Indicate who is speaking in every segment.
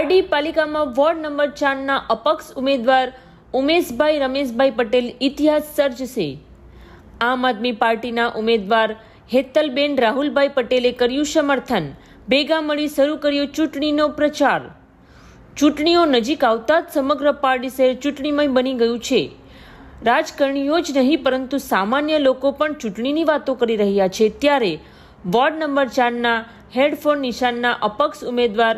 Speaker 1: પારડી પાલિકામાં ward number ચારના અપક્ષ ઉમેદવાર ઉમેશભાઈ રમેશભાઈ પટેલ ઇતિહાસ સર્જશે. આમ આદમી પાર્ટીના ઉમેદવાર હેતલબેન રાહુલભાઈ પટેલે કર્યું સમર્થન. ભેગા મળી શરૂ કર્યો ચૂંટણીનો પ્રચાર. ચૂંટણીઓ નજીક આવતા જ સમગ્ર પારડી શહેર ચૂંટણીમય બની ગયું છે. રાજકારણીઓ જ નહીં, પરંતુ સામાન્ય લોકો પણ ચૂંટણીની વાતો કરી રહ્યા છે. ત્યારે વોર્ડ નંબર ચારના હેડફોન નિશાનના અપક્ષ ઉમેદવાર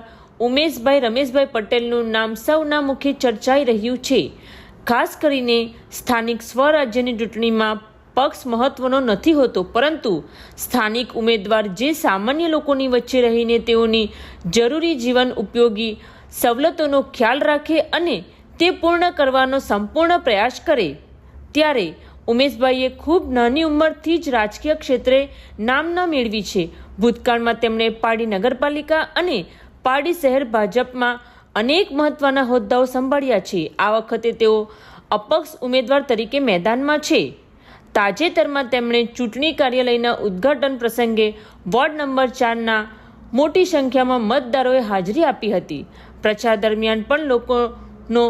Speaker 1: ઉમેશભાઈ, રમેશભાઈ પટેલનું નામ સૌના મુખે ચર્ચાઈ રહ્યું છે. ખાસ કરીને સ્થાનિક સ્વરાજ્યની ચૂંટણીમાં પક્ષ મહત્વનો નથી હોતો, પરંતુ સ્થાનિક ઉમેદવાર જે સામાન્ય લોકોની વચ્ચે રહીને તેઓની જરૂરી જીવન ઉપયોગી સવલતોનો ખ્યાલ રાખે અને તે પૂર્ણ કરવાનો સંપૂર્ણ પ્રયાસ કરે. ત્યારે ઉમેશભાઈએ ખૂબ નાની ઉંમરથી જ રાજકીય ક્ષેત્રે નામના મેળવી છે. ભૂતકાળમાં તેમણે પાડી નગરપાલિકા અને પારડી શહેર ભાજપમાં અનેક મહત્વના હોદ્દાઓ સંભાળ્યા છે. આ વખતે તેઓ અપક્ષ ઉમેદવાર તરીકે મેદાનમાં છે. તાજેતરમાં તેમણે ચૂંટણી કાર્યાલયના ઉદ્ઘાટન પ્રસંગે વોર્ડ નંબર ચારના મોટી સંખ્યામાં મતદારોએ હાજરી આપી હતી. પ્રચાર દરમિયાન પણ લોકોનો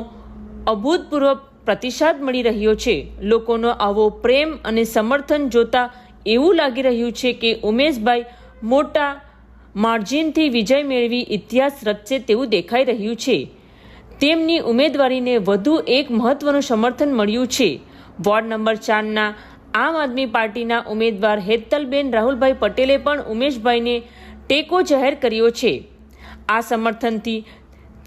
Speaker 1: અભૂતપૂર્વ પ્રતિસાદ મળી રહ્યો છે. લોકોનો આવો પ્રેમ અને સમર્થન જોતા એવું લાગી રહ્યું છે કે ઉમેશભાઈ મોટા માર્જિનથી વિજય મેળવી ઇતિહાસ રચશે તેવું દેખાઈ રહ્યું છે. તેમની ઉમેદવારીને વધુ એક મહત્વનું સમર્થન મળ્યું છે. વોર્ડ નંબર ચારના આમ આદમી પાર્ટીના ઉમેદવાર હેતલબેન રાહુલભાઈ પટેલે પણ ઉમેશભાઈને ટેકો જાહેર કર્યો છે. આ સમર્થનથી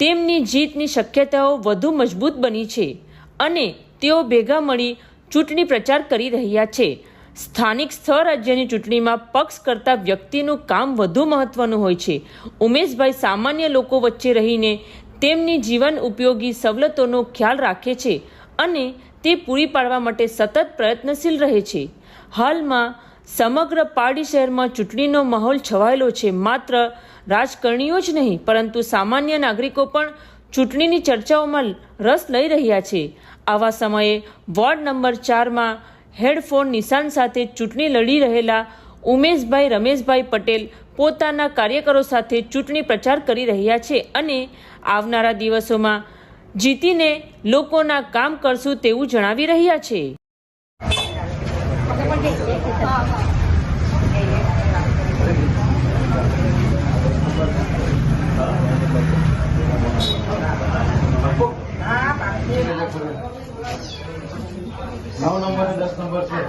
Speaker 1: તેમની જીતની શક્યતાઓ વધુ મજબૂત બની છે અને તેઓ ભેગા મળી ચૂંટણી પ્રચાર કરી રહ્યા છે. સ્થાનિક સ્વરાજ્યની ચૂંટણીમાં પક્ષ કરતા વ્યક્તિનું કામ વધુ મહત્વનું હોય છે. ઉમેશભાઈ સામાન્ય લોકો વચ્ચે રહીને તેમની જીવન ઉપયોગી સવલતોનો ખ્યાલ રાખે છે અને તે પૂરી પાડવા માટે સતત પ્રયત્નશીલ રહે છે. હાલમાં સમગ્ર પારડી શહેરમાં ચૂંટણીનો માહોલ છવાયેલો છે. માત્ર રાજકારણીઓ જ નહીં, પરંતુ સામાન્ય નાગરિકો પણ ચૂંટણીની ચર્ચાઓમાં રસ લઈ રહ્યા છે. આવા સમયે વોર્ડ નંબર ચારમાં હેડફોન નિશાન સાથે ચૂંટણી લડી રહેલા ઉમેશભાઈ, રમેશભાઈ પટેલ પોતાના કાર્યકરો સાથે ચૂંટણી પ્રચાર કરી રહ્યા છે અને આવનારા દિવસોમાં જીતીને લોકોના કામ કરશું તેવું જણાવી રહ્યા છે.
Speaker 2: નવ નંબર દસ નંબર છે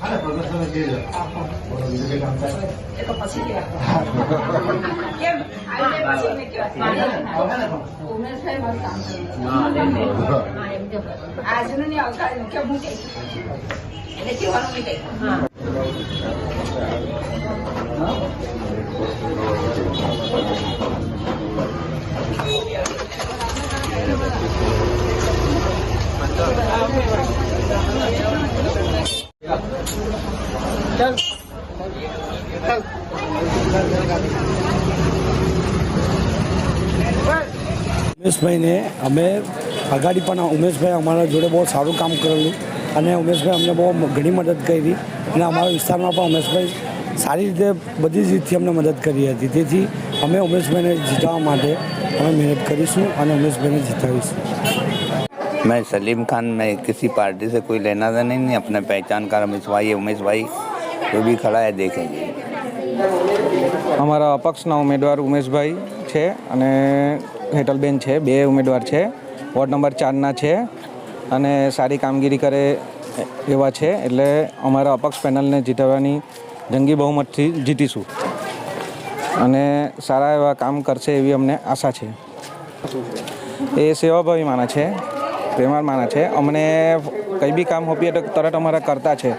Speaker 2: હા પ્રદર્શન જે છે બોલો, બીજું કંઈ કામ થાય?
Speaker 3: એ તો પછી કહેવાય. કેમ? આવીને પછી મેં કહેવાય.
Speaker 2: આવે ને પણ?
Speaker 3: ઉમેશભાઈ મારું કામ કર્યું. હા, એમ જો. આજનું ને આવકાળનું કેમ હું કહીશ? એટલે કહેવાનું નહીં કંઈ.
Speaker 4: ઉમેશભાઈને અમે અગાડી પણ ઉમેશભાઈ અમારા જોડે બહુ સારું કામ કરેલું અને ઉમેશભાઈ અમને બહુ ઘણી મદદ કરી અને અમારા વિસ્તારમાં પણ ઉમેશભાઈ સારી રીતે બધી જ રીતથી અમને મદદ કરી હતી તેથી અમે ઉમેશભાઈને જીતવા માટે અમે મહેનત કરીશું અને ઉમેશભાઈને જીતાવીશું
Speaker 5: मैं सलीम खान मैं किसी पार्टी से कोई लेना देना नहीं, नहीं अपने पहचान का रमेश भाई है उमेश भाई जो भी खड़ा है देखेंगे
Speaker 6: અમારા અપક્ષના ઉમેદવાર ઉમેશભાઈ છે અને હેટલબેન છે બે ઉમેદવાર છે વોર્ડ નંબર ચારના છે અને સારી કામગીરી કરે એવા છે એટલે અમારા અપક્ષ પેનલને જીતાડવાની જંગી બહુમતથી જીતીશું અને સારા એવા કામ કરશે એવી અમને આશા છે એ સેવાભાવી માના છે પ્રેમાળ માના છે અમને કંઈ બી કામ હોપીએ તો તરત અમારા કરતા છે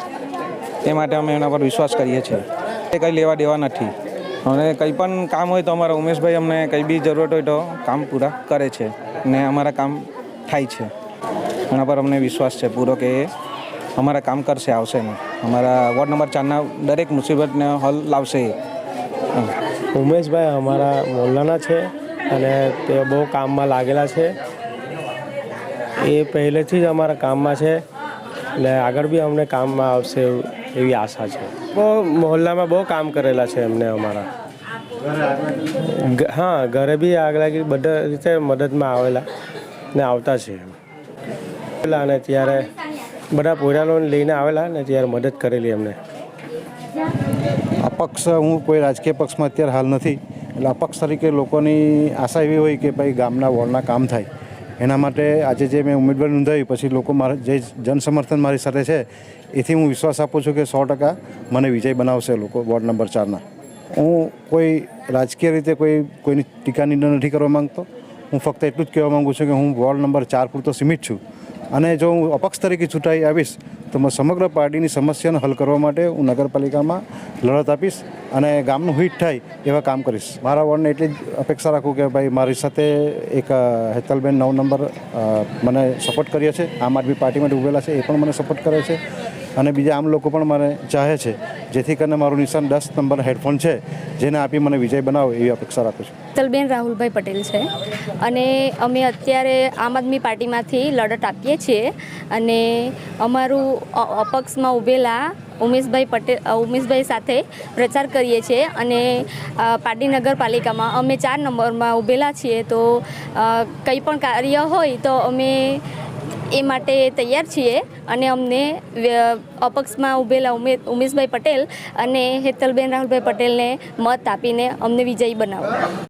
Speaker 6: એ માટે અમે એના પર વિશ્વાસ કરીએ છીએ. એ કંઈ લેવા દેવા નથી. અને કંઈ પણ કામ હોય તો અમારા ઉમેશભાઈ અમને કંઈ બી જરૂરત હોય તો કામ પૂરા કરે છે ને અમારા કામ થાય છે. એના પર અમને વિશ્વાસ છે પૂરો કે એ અમારા કામ કરશે, આવશે ને અમારા વોર્ડ નંબર ચારના દરેક મુસીબતને હલ લાવશે. એ
Speaker 7: ઉમેશભાઈ અમારા મોહલ્લાના છે અને તે બહુ કામમાં લાગેલા છે. એ પહેલેથી જ અમારા કામમાં છે એટલે આગળ બી અમને કામમાં આવશે એવું- એવી આશા છે. બહુ મોહલ્લામાં બહુ કામ કરેલા છે એમને અમારા. હા, ઘરે બી આગ લાગી, બધા રીતે મદદમાં આવેલા ને આવતા છે એમ. અને ત્યારે બધા પોયરાઓને લઈને આવેલા ને ત્યારે મદદ કરેલી એમને.
Speaker 8: અપક્ષ, હું કોઈ રાજકીય પક્ષમાં અત્યારે હાલ નથી. એટલે અપક્ષ તરીકે લોકોની આશા એવી હોય કે ભાઈ ગામના વોર્ડના કામ થાય. એના માટે આજે જે મેં ઉમેદવાર નોંધાવી પછી લોકો મારા જે જનસમર્થન મારી સાથે છે, એથી હું વિશ્વાસ આપું છું કે સો ટકા મને વિજય બનાવશે લોકો વોર્ડ નંબર ચારના. હું કોઈ રાજકીય રીતે કોઈ કોઈની ટીકા નિંદા નથી કરવા માંગતો. હું ફક્ત એટલું જ કહેવા માગું છું કે હું વોર્ડ નંબર ચાર પૂરતો સીમિત છું. અને જો હું અપક્ષ તરીકે ચૂંટાઈ આવીશ, તો સમગ્ર પાર્ટીની સમસ્યાને હલ કરવા માટે હું નગરપાલિકામાં લડત આપીશ અને ગામનું હિટ થાય એવા કામ કરીશ. મારા વોર્ડને એટલી જ અપેક્ષા રાખું કે ભાઈ મારી સાથે એક હેતલબેન નવ નંબર મને સપોર્ટ કર્યો છે. આમ આદમી પાર્ટી માટે ઉભેલા છે એ પણ મને સપોર્ટ કરે છે. અને બીજા આમ લોકો પણ મને ચાહે છે, જેથી કરીને મારું નિશાન દસ નંબર હેડફોન છે, જેને આપી મને વિજય બનાવો એવી અપેક્ષા રાખું છું.
Speaker 9: હેતલબેન રાહુલભાઈ પટેલ છે. અને અમે અત્યારે આમ આદમી પાર્ટીમાંથી લડત આપીએ છીએ. અને અમારું અપક્ષમાં ઊભેલા ઉમેશભાઈ પટેલ ઉમેશભાઈ સાથે પ્રચાર કરીએ છીએ અને પાટી નગરપાલિકામાં અમે ચાર નંબરમાં ઊભેલા છીએ. તો કંઈ પણ કાર્ય હોય તો અમે એ માટે તૈયાર છીએ અને અમને અપક્ષમાં ઉભેલા ઉમે, ઉમેશભાઈ પટેલ અને હેતલબેન રાહુલભાઈ પટેલને મત આપીને અમને વિજયી બનાવો.